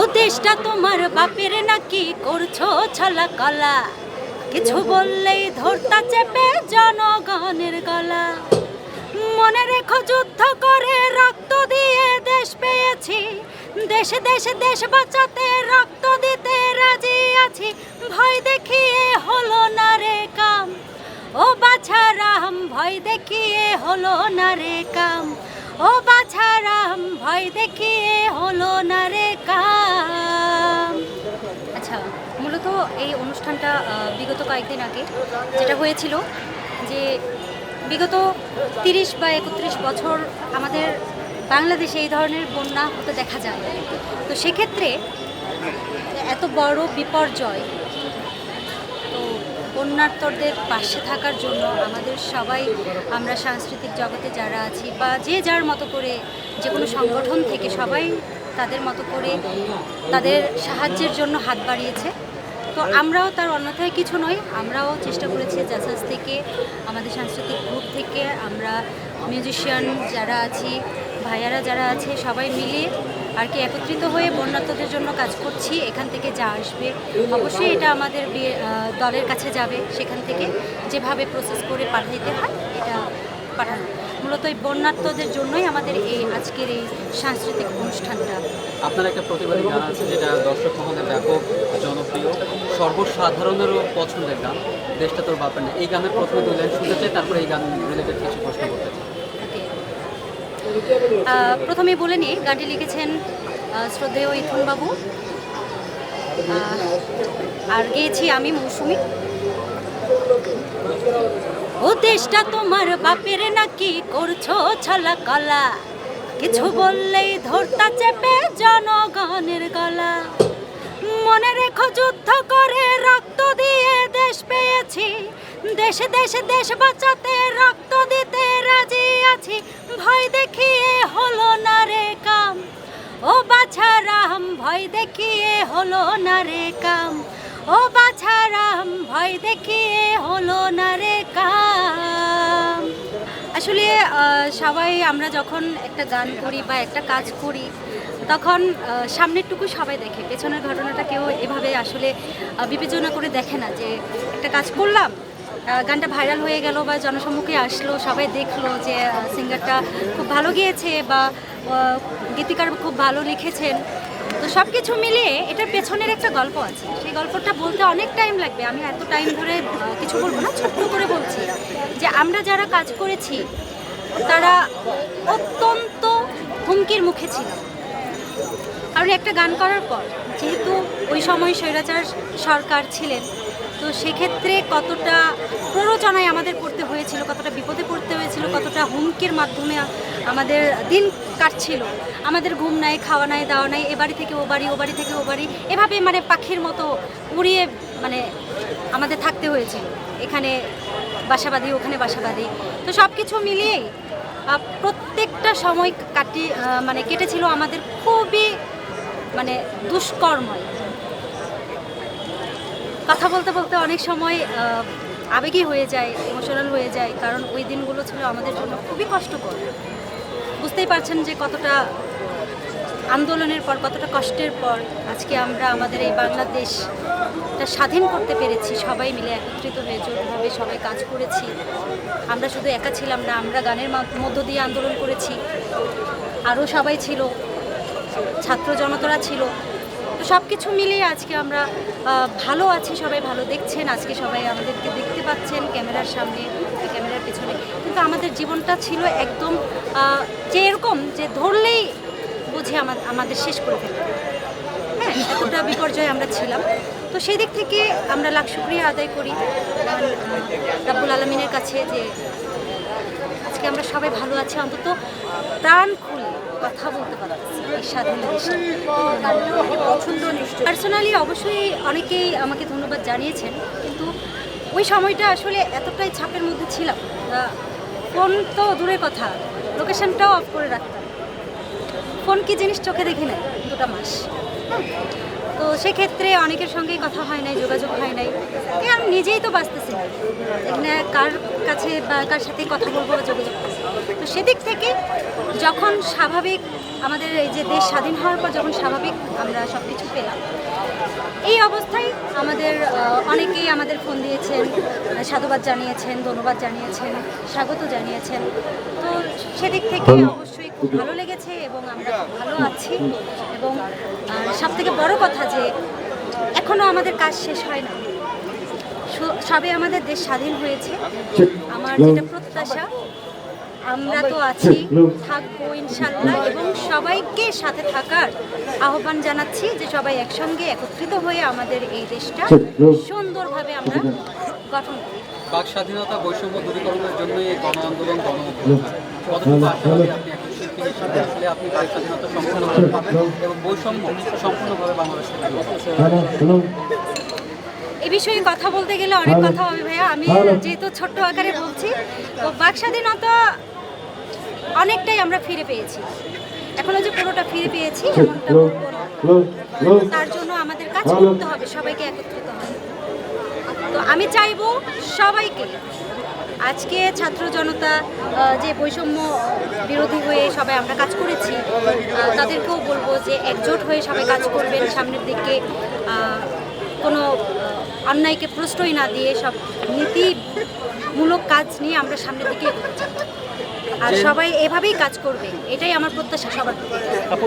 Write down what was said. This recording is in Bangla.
ও দেশটা তোমার বাপের নাকি করছ ছলা কলা? কিছু বললেই ধরতা চেপে জনগণের গলা। মনে রেখো যুদ্ধ করে রক্ত দিয়ে দেশ পেয়েছি। দেশে দেশে দেশ বাঁচাতে রক্ত দিতে রাজি আছি। ভয় দেখিয়ে হলো না রে কাম। ও বাছারাম ভয় দেখিয়ে হলো না রে কাম। ও বাছারাম ভয় দেখিয়ে হলো না রে কাম। আচ্ছা মূলত এই অনুষ্ঠানটা বিগত কয়েকদিন আগে যেটা হয়েছিল যে বিগত তিরিশ বা একত্রিশ বছর আমাদের বাংলাদেশে এই ধরনের বন্যা হতে দেখা যায়। তো সেক্ষেত্রে এত বড় বিপর্যয়, তো বন্যার্তদের পাশে থাকার জন্য আমাদের সবাই, আমরা সাংস্কৃতিক জগতে যারা আছি বা যে যার মতো করে যে কোনো সংগঠন থেকে সবাই তাদের মতো করে তাদের সাহায্যের জন্য হাত বাড়িয়েছে। তো আমরাও তার অন্যথায় কিছু নয় আমরাও চেষ্টা করেছি জাসাস থেকে, আমাদের সাংস্কৃতিক গ্রুপ থেকে, আমরা মিউজিশিয়ান যারা আছি ভাইয়ারা যারা আছে, সবাই মিলে আর কি একত্রিত হয়ে বন্যার্তদের জন্য কাজ করছি। এখান থেকে যা আসবে, অবশ্যই এটা আমাদের দলের কাছে যাবে। সেখান থেকে যেভাবে প্রসেস করে পাঠাইতে হয়, এটা পাঠানো। মূলত এই বন্যার্তদের জন্যই আমাদের এই আজকের এই সাংস্কৃতিক অনুষ্ঠানটা। আপনার একটা প্রতিবাদী গান আছে, যেটা দর্শক মহলে ব্যাপক জনপ্রিয়। সর্বসাধারণেরও পছন্দের গান। দেশটা তোর বাপের না। এই গানের প্রথমে লাইন শুনতে চাই, তারপরে এই গান রিলেটেড কিছু প্রশ্ন করতে চাই। প্রথমে বলে নিই, গানটি লিখেছেন শ্রদ্ধেয় ইথুন বাবু আর গেয়েছি আমি মৌসুমি। ও দেশটা তোমার, বাপের নাকি করছ ছলা কলা। কিছু বললেই ধরতা চেপে জনগণের গলা। মনে রেখো যুদ্ধ করে রক্ত দিয়ে দেশ পেয়েছি। দেশে দেশে দেশ বাঁচাতে রক্ত দিতে রাজি আছি। ভয় দেখিয়ে হলো না রে কাম। ও বাছারাম ভয় দেখিয়ে হলো না রে কাম। ও বাছারাম ভয় দেখিয়ে হলো না রে কাম। আসলে সবাই আমরা যখন একটা গান করি বা একটা কাজ করি, তখন সামনেরটুকু সবাই দেখে। পেছনের ঘটনাটা কেউ এভাবে আসলে বিবেচনা করে দেখে না যে একটা কাজ করলাম গানটা ভাইরাল হয়ে গেল বা জনসম্মুখে আসলো, সবাই দেখল যে সিঙ্গারটা খুব ভালো গিয়েছে বা গীতিকার খুব ভালো লিখেছেন। তো সব কিছু মিলিয়ে এটার পেছনের একটা গল্প আছে। সেই গল্পটা বলতে অনেক টাইম লাগবে। আমি এত টাইম ধরে কিছু বলব না, ছোট্ট করে বলছি যে, আমরা যারা কাজ করেছি, তারা অত্যন্ত হুমকির মুখে ছিল। কারণ একটা গান করার পর, যেহেতু ওই সময় স্বৈরাচার সরকার ছিলেন তো সেক্ষেত্রে কতটা প্ররোচনায় আমাদের পড়তে হয়েছিল, কতটা বিপদে পড়তে হয়েছিল, কতটা হুমকির মাধ্যমে আমাদের দিন কাটছিল? আমাদের ঘুম নাই, খাওয়া নাই, দাওয়া নাই, এ বাড়ি থেকে ও বাড়ি ও বাড়ি থেকে ও বাড়ি, এভাবে মানে পাখির মতো উড়িয়ে মানে আমাদের থাকতে হয়েছিল এখানে বাসাবাদী ওখানে বাসাবাদী তো সব কিছু মিলিয়েই প্রত্যেকটা সময় কাটি মানে কেটেছিল আমাদের খুবই মানে দুষ্কর্ময় কথা বলতে বলতে অনেক সময় আবেগী হয়ে যায় ইমোশনাল হয়ে যায়, কারণ ওই দিনগুলো ছিল আমাদের জন্য খুবই কষ্টকর। বুঝতেই পারছেন যে কতটা আন্দোলনের পর, কতটা কষ্টের পর আজকে আমরা আমাদের এই বাংলাদেশটা স্বাধীন করতে পেরেছি। সবাই মিলে একত্রিত হয়ে জোরভাবে সবাই কাজ করেছি। আমরা শুধু একা ছিলাম না, আমরা গানের মধ্য দিয়ে আন্দোলন করেছি। আরও সবাই ছিল, ছাত্র জনতারা ছিল। সব কিছু মিলিয়ে আজকে আমরা ভালো আছি, সবাই ভালো দেখছেন। আজকে সবাই আমাদেরকে দেখতে পাচ্ছেন ক্যামেরার সামনে ক্যামেরার পেছনে। কিন্তু আমাদের জীবনটা ছিল একদম যে এরকম, যে ধরলেই বুঝে আমা- আমাদের শেষ করে ফেলবে। হ্যাঁ এতটা বিপর্যয়ে আমরা ছিলাম। তো সেই দিক থেকে আমরা লাখ শুক্রিয়া আদায় করি রাব্বুল আলমিনের কাছে যে আজকে আমরা সবাই ভালো আছি। অন্তত প্রাণ খুলে কথা বলতে পারতেছি পছন্দ পার্সোনালি অবশ্যই অনেকেই আমাকে ধন্যবাদ জানিয়েছেন, কিন্তু ওই সময়টা আসলে এতটাই ছাপের মধ্যে ছিলাম। ফোন তো দূরের কথা লোকেশনটাও অফ করে রাখতাম। ফোন কি জিনিস চোখে দেখি নাই? দুটা মাস। তো সেক্ষেত্রে অনেকের সঙ্গেই কথা হয় নাই, যোগাযোগ হয় নাই। আমি নিজেই তো বাঁচতেছি না। এখানে কার কাছে বা কার সাথে কথা বলব বা যোগাযোগ করব। তো সেদিক থেকে যখন স্বাভাবিক আমাদের এই যে দেশ স্বাধীন হওয়ার পর যখন স্বাভাবিক আমরা সব কিছু পেলাম এই অবস্থায় আমাদের অনেকেই আমাদের ফোন দিয়েছেন সাধুবাদ জানিয়েছেন ধন্যবাদ জানিয়েছেন স্বাগত জানিয়েছেন। তো সেদিক থেকে অবশ্যই খুব ভালো লেগেছে এবং আমরা খুব ভালো আছি। এবং সব থেকে বড় কথা যে এখনও আমাদের কাজ শেষ হয় না। সবে আমাদের দেশ স্বাধীন হয়েছে। আমার যেটা প্রত্যাশা আমরা তো আছি থাকব ইনশাল্লাহ এবং সবাইকে সাথে থাকার আহ্বান জানাচ্ছি যে সবাই একসঙ্গে একত্রিত হয়ে আমাদের এই দেশটা সুন্দরভাবে আমরা গঠন করি। বাক স্বাধীনতা বৈষম্য দূরীকরণের জন্য এই গণ আন্দোলন গণ? এ বিষয়ে কথা বলতে গেলে অনেক কথা হবে ভাইয়া। আমি যেহেতু ছোট্ট আকারে বলছি তো বাক স্বাধীনতা অনেকটাই আমরা ফিরে পেয়েছি এখনও যে পুরোটা ফিরে পেয়েছি এমনটা। তার জন্য আমাদের কাজ করতে হবে সবাইকে একত্রিত হবে তো আমি চাইব সবাইকে আজকে ছাত্র জনতা যে বৈষম্য বিরোধী হয়ে সবাই আমরা কাজ করেছি তাদেরকেও বলব যে একজোট হয়ে সবাই কাজ করবেন সামনের দিকে কোনো অন্যায়কে প্রশ্রয় না দিয়ে সব নীতিমূলক কাজ নিয়ে আমরা সামনের দিকে। আর সবাই এভাবেই কাজ করবে এটাই আমার প্রত্যাশা সবার।